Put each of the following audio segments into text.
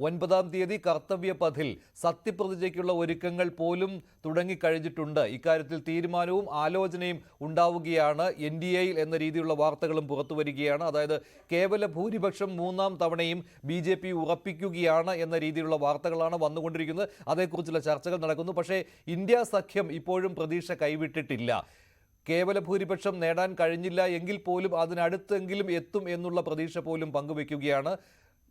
ഒൻപതാം തീയതി കർത്തവ്യ പഥിൽ സത്യപ്രതിജ്ഞയ്ക്കുള്ള ഒരുക്കങ്ങൾ പോലും തുടങ്ങിക്കഴിഞ്ഞിട്ടുണ്ട്. ഇക്കാര്യത്തിൽ തീരുമാനവും ആലോചനയും ഉണ്ടാവുകയാണ്. എൻ ഡി എയിൽ എന്ന രീതിയിലുള്ള വാർത്തകളും പുറത്തു വരികയാണ് അതായത് കേവല ഭൂരിപക്ഷം മൂന്നാം തവണയും ബി ജെ പി ഉറപ്പിക്കുകയാണ് എന്ന രീതിയിലുള്ള വാർത്തകളാണ് വന്നുകൊണ്ടിരിക്കുന്നത്. അതേക്കുറിച്ചുള്ള ചർച്ചകൾ നടക്കുന്നു. പക്ഷേ ഇന്ത്യ സഖ്യം ഇപ്പോഴും പ്രതീക്ഷ കൈവിട്ടിട്ടില്ല. കേവല ഭൂരിപക്ഷം നേടാൻ കഴിഞ്ഞില്ല എങ്കിൽ പോലും അതിനടുത്തെങ്കിലും എത്തും എന്നുള്ള പ്രതീക്ഷ പോലും പങ്കുവെക്കുകയാണ്.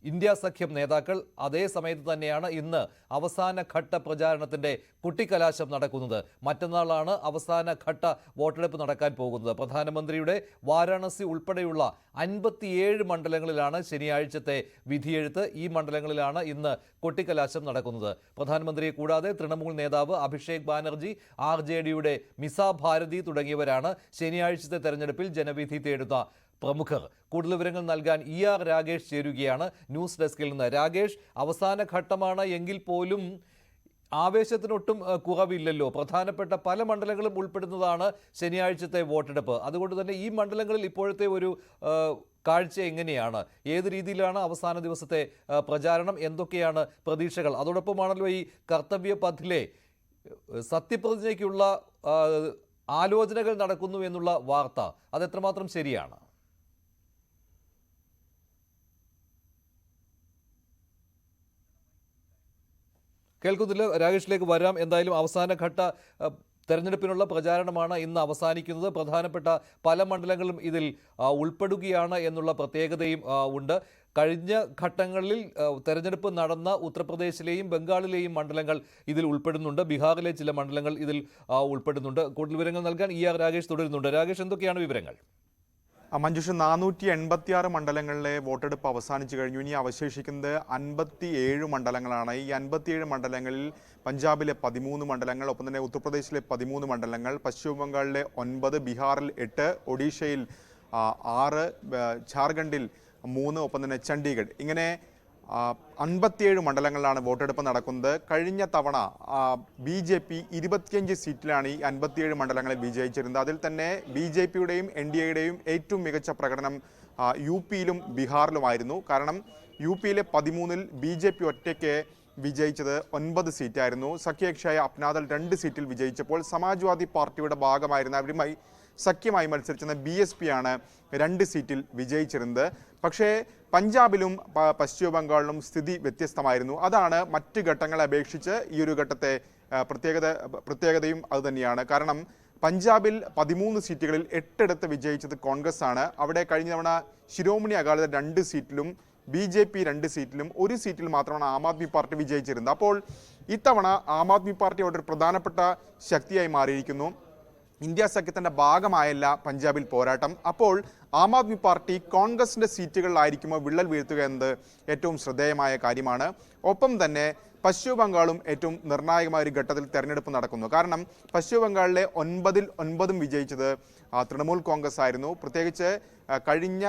ഇന്ത്യ സഖ്യം നേതാക്കൾ അതേ സമയത്ത് തന്നെയാണ് ഇന്ന് അവസാന ഘട്ട പ്രചാരണത്തിന്റെ കുട്ടിക്കലാശം നടക്കുന്നത്. മറ്റന്നാളാണ് അവസാന ഘട്ട വോട്ടെടുപ്പ് നടക്കാൻ പോകുന്നത്. പ്രധാനമന്ത്രിയുടെ വാരാണസി ഉൾപ്പെടെയുള്ള അൻപത്തിയേഴ് മണ്ഡലങ്ങളിലാണ് ശനിയാഴ്ചത്തെ വിധിയെഴുത്ത്. ഈ മണ്ഡലങ്ങളിലാണ് ഇന്ന് കൊട്ടിക്കലാശം നടക്കുന്നത്. പ്രധാനമന്ത്രിയെ കൂടാതെ തൃണമൂൽ നേതാവ് അഭിഷേക് ബാനർജി ആർ ജെ ഡിയുടെ മിസ ഭാരതി തുടങ്ങിയവരാണ് ശനിയാഴ്ചത്തെ തെരഞ്ഞെടുപ്പിൽ ജനവിധി തേടുന്ന പ്രമുഖർ. കൂടുതൽ വിവരങ്ങൾ നൽകാൻ ഇ ആർ രാകേഷ് ചേരുകയാണ് ന്യൂസ് ഡെസ്കിൽ നിന്ന്. രാകേഷ് അവസാന ഘട്ടമാണ് എങ്കിൽ പോലും ആവേശത്തിനൊട്ടും കുറവില്ലല്ലോ. പ്രധാനപ്പെട്ട പല മണ്ഡലങ്ങളും ഉൾപ്പെടുന്നതാണ് ശനിയാഴ്ചത്തെ വോട്ടെടുപ്പ്. അതുകൊണ്ട് തന്നെ ഈ മണ്ഡലങ്ങളിൽ ഇപ്പോഴത്തെ ഒരു കാഴ്ച എങ്ങനെയാണ്? ഏത് രീതിയിലാണ് അവസാന ദിവസത്തെ പ്രചാരണം? എന്തൊക്കെയാണ് പ്രതീക്ഷകൾ? അതോടൊപ്പമാണല്ലോ ഈ കർത്തവ്യ പഥിലെ സത്യപ്രതിജ്ഞയ്ക്കുള്ള ആലോചനകൾ നടക്കുന്നു എന്നുള്ള വാർത്ത. അതെത്രമാത്രം ശരിയാണ്? കേൾക്കുന്നില്ല. രാകേഷിലേക്ക് വരാം. എന്തായാലും അവസാന ഘട്ട തെരഞ്ഞെടുപ്പിനുള്ള പ്രചാരണമാണ് ഇന്ന് അവസാനിക്കുന്നത്. പ്രധാനപ്പെട്ട പല മണ്ഡലങ്ങളും ഇതിൽ ഉൾപ്പെടുകയാണ് എന്നുള്ള പ്രത്യേകതയും ഉണ്ട്. കഴിഞ്ഞ ഘട്ടങ്ങളിൽ തെരഞ്ഞെടുപ്പ് നടന്ന ഉത്തർപ്രദേശിലെയും ബംഗാളിലെയും മണ്ഡലങ്ങൾ ഇതിൽ ഉൾപ്പെടുന്നുണ്ട്. ബീഹാറിലെ ചില മണ്ഡലങ്ങൾ ഇതിൽ ഉൾപ്പെടുന്നുണ്ട്. കൂടുതൽ വിവരങ്ങൾ നൽകാൻ ഇ ആർ രാകേഷ് തുടരുന്നുണ്ട്. രാകേഷ് എന്തൊക്കെയാണ് വിവരങ്ങൾ? മഞ്ജുഷ നാനൂറ്റി എൺപത്തി ആറ് മണ്ഡലങ്ങളിലെ വോട്ടെടുപ്പ് അവസാനിച്ചു കഴിഞ്ഞു. ഇനി അവശേഷിക്കുന്നത് അൻപത്തി ഏഴ് മണ്ഡലങ്ങളാണ്. ഈ അൻപത്തിയേഴ് മണ്ഡലങ്ങളിൽ പഞ്ചാബിലെ പതിമൂന്ന് മണ്ഡലങ്ങൾ ഒപ്പം തന്നെ ഉത്തർപ്രദേശിലെ പതിമൂന്ന് മണ്ഡലങ്ങൾ പശ്ചിമ ബംഗാളിലെ ഒൻപത് ബീഹാറിൽ എട്ട് ഒഡീഷയിൽ ആറ് ജാർഖണ്ഡിൽ മൂന്ന് ഒപ്പം തന്നെ ചണ്ഡീഗഡ്. ഇങ്ങനെ അൻപത്തിയേഴ് മണ്ഡലങ്ങളിലാണ് വോട്ടെടുപ്പ് നടക്കുന്നത്. കഴിഞ്ഞ തവണ ബി ജെ പി ഇരുപത്തിയഞ്ച് സീറ്റിലാണ് ഈ അൻപത്തിയേഴ് മണ്ഡലങ്ങളിൽ വിജയിച്ചിരുന്നത്. അതിൽ തന്നെ ബി ജെ പിയുടെയും എൻ ഡി എയുടെയും ഏറ്റവും മികച്ച പ്രകടനം യു പിയിലും ബീഹാറിലുമായിരുന്നു. കാരണം യു പിയിലെ പതിമൂന്നിൽ ബി ജെ പി ഒറ്റയ്ക്ക് വിജയിച്ചത് ഒൻപത് സീറ്റായിരുന്നു. സഖ്യകക്ഷിയായ അപ്നാദൽ രണ്ട് സീറ്റിൽ വിജയിച്ചപ്പോൾ സമാജ്വാദി പാർട്ടിയുടെ ഭാഗമായിരുന്ന അവരുമായി സഖ്യമായി മത്സരിച്ചിരുന്ന ബി എസ് പി ആണ് രണ്ട് സീറ്റിൽ വിജയിച്ചിരുന്നത്. പക്ഷേ പഞ്ചാബിലും പശ്ചിമ ബംഗാളിലും സ്ഥിതി വ്യത്യസ്തമായിരുന്നു. അതാണ് മറ്റ് ഘട്ടങ്ങളെ അപേക്ഷിച്ച് ഈ ഒരു ഘട്ടത്തെ പ്രത്യേകത പ്രത്യേകതയും അതുതന്നെയാണ് കാരണം പഞ്ചാബിൽ പതിമൂന്ന് സീറ്റുകളിൽ എട്ടിടത്ത് വിജയിച്ചത് കോൺഗ്രസ് ആണ്. അവിടെ കഴിഞ്ഞ തവണ ശിരോമണി അകാലിദൾ രണ്ട് സീറ്റിലും ബി ജെ പി രണ്ട് സീറ്റിലും ഒരു സീറ്റിൽ മാത്രമാണ് ആം ആദ്മി പാർട്ടി വിജയിച്ചിരുന്നത്. അപ്പോൾ ഇത്തവണ ആം ആദ്മി പാർട്ടി അവിടെ ഒരു പ്രധാനപ്പെട്ട ശക്തിയായി മാറിയിരിക്കുന്നു. ഇന്ത്യ സഖ്യത്തിന്റെ ഭാഗമായല്ല പഞ്ചാബിൽ പോരാട്ടം. അപ്പോൾ ആം ആദ്മി പാർട്ടി കോൺഗ്രസിന്റെ സീറ്റുകളിലായിരിക്കുമോ വിള്ളൽ വീഴ്ത്തുക എന്നത് ഏറ്റവും ശ്രദ്ധേയമായ കാര്യമാണ്. ഒപ്പം തന്നെ പശ്ചിമ ബംഗാളും ഏറ്റവും നിർണായകമായ ഒരു ഘട്ടത്തിൽ തെരഞ്ഞെടുപ്പ് നടക്കുന്നു. കാരണം പശ്ചിമ ബംഗാളിലെ ഒൻപതിൽ ഒൻപതും വിജയിച്ചത് തൃണമൂൽ കോൺഗ്രസ് ആയിരുന്നു. പ്രത്യേകിച്ച് കഴിഞ്ഞ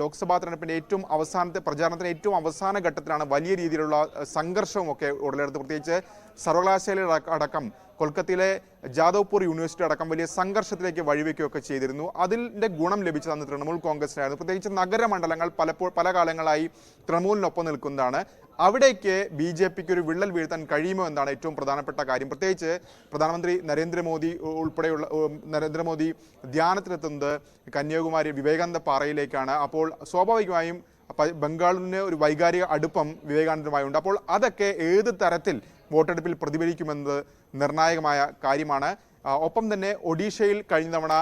ലോക്സഭാ തെരഞ്ഞെടുപ്പിന്റെ ഏറ്റവും അവസാനത്തെ പ്രചാരണത്തിന് ഏറ്റവും അവസാന ഘട്ടത്തിലാണ് വലിയ രീതിയിലുള്ള സംഘർഷവും ഒക്കെ ഉടലെടുത്ത് പ്രത്യേകിച്ച് സർവകലാശാല അടക്കം- കൊൽക്കത്തയിലെ ജാദവ്പൂർ യൂണിവേഴ്സിറ്റി അടക്കം വലിയ സംഘർഷത്തിലേക്ക് വഴിവെക്കുകയൊക്കെ ചെയ്തിരുന്നു. അതിന്റെ ഗുണം ലഭിച്ചതാണ് അന്ന് തൃണമൂൽ കോൺഗ്രസിനായിരുന്നു. പ്രത്യേകിച്ച് നഗരമണ്ഡലങ്ങൾ പലപ്പോൾ പല കാലങ്ങളായി തൃണമൂലിനൊപ്പം നിൽക്കുന്നതാണ്. അവിടേക്ക് ബി ജെ പിക്ക് ഒരു വിള്ളൽ വീഴ്ത്താൻ കഴിയുമോ എന്നാണ് ഏറ്റവും പ്രധാനപ്പെട്ട കാര്യം. പ്രത്യേകിച്ച് പ്രധാനമന്ത്രി നരേന്ദ്രമോദി ഉൾപ്പെടെയുള്ള നരേന്ദ്രമോദി ധ്യാനത്തിനെത്തുന്നത് കന്യാകുമാരി വിവേകാനന്ദ പാറയിലേക്കാണ്. അപ്പോൾ സ്വാഭാവികമായും ബംഗാളിന് ഒരു വൈകാരിക അടുപ്പം വിവേകാനന്ദനുമായുണ്ട്. അപ്പോൾ അതൊക്കെ ഏത് തരത്തിൽ വോട്ടെടുപ്പിൽ പ്രതിഫലിക്കുമെന്നത് നിർണായകമായ കാര്യമാണ്. ഒപ്പം തന്നെ ഒഡീഷയിൽ കഴിഞ്ഞ തവണ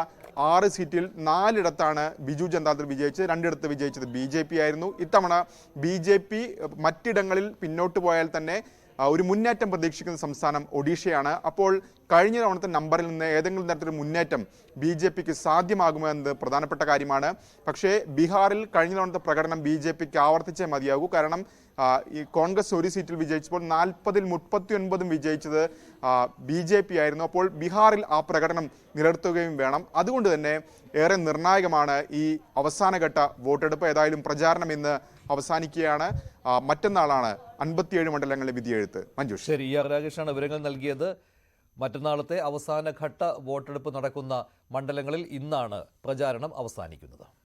ആറ് സീറ്റിൽ നാലിടത്താണ് ബിജു ജനതാദൾ വിജയിച്ചത് രണ്ടിടത്ത് വിജയിച്ചത് ബി ജെ പി ആയിരുന്നു. ഇത്തവണ ബി ജെ പി മറ്റിടങ്ങളിൽ പിന്നോട്ട് പോയാൽ തന്നെ ഒരു മുന്നേറ്റം പ്രതീക്ഷിക്കുന്ന സംസ്ഥാനം ഒഡീഷയാണ്. അപ്പോൾ കഴിഞ്ഞ തവണത്തെ നമ്പറിൽ നിന്ന് ഏതെങ്കിലും തരത്തിലൊരു മുന്നേറ്റം ബി ജെ പിക്ക് സാധ്യമാകുമോ എന്നത് പ്രധാനപ്പെട്ട കാര്യമാണ്. പക്ഷേ ബീഹാറിൽ കഴിഞ്ഞ തവണത്തെ പ്രകടനം ബി ജെ പിക്ക് ആവർത്തിച്ചേ മതിയാകൂ. കാരണം ഈ കോൺഗ്രസ് ഒരു സീറ്റിൽ വിജയിച്ചപ്പോൾ നാൽപ്പതിൽ മുപ്പത്തി ഒൻപതും വിജയിച്ചത് ബി ജെ പി ആയിരുന്നു. അപ്പോൾ ബീഹാറിൽ ആ പ്രകടനം നിലനിർത്തുകയും വേണം. അതുകൊണ്ട് തന്നെ ഏറെ നിർണായകമാണ് ഈ അവസാനഘട്ട വോട്ടെടുപ്പ്. ഏതായാലും പ്രചാരണം ഇന്ന് അവസാനിക്കുകയാണ്. മറ്റന്നാളാണ് അൻപത്തിയേഴ് മണ്ഡലങ്ങളിലെ വിധിയെഴുത്ത്. മഞ്ജുഷ്. ശരി ഇ ആർ രാകേഷാണ് വിവരങ്ങൾ നൽകിയത്. മറ്റന്നാളത്തെ അവസാനഘട്ട വോട്ടെടുപ്പ് നടക്കുന്ന മണ്ഡലങ്ങളിൽ ഇന്നാണ് പ്രചാരണം അവസാനിക്കുന്നത്.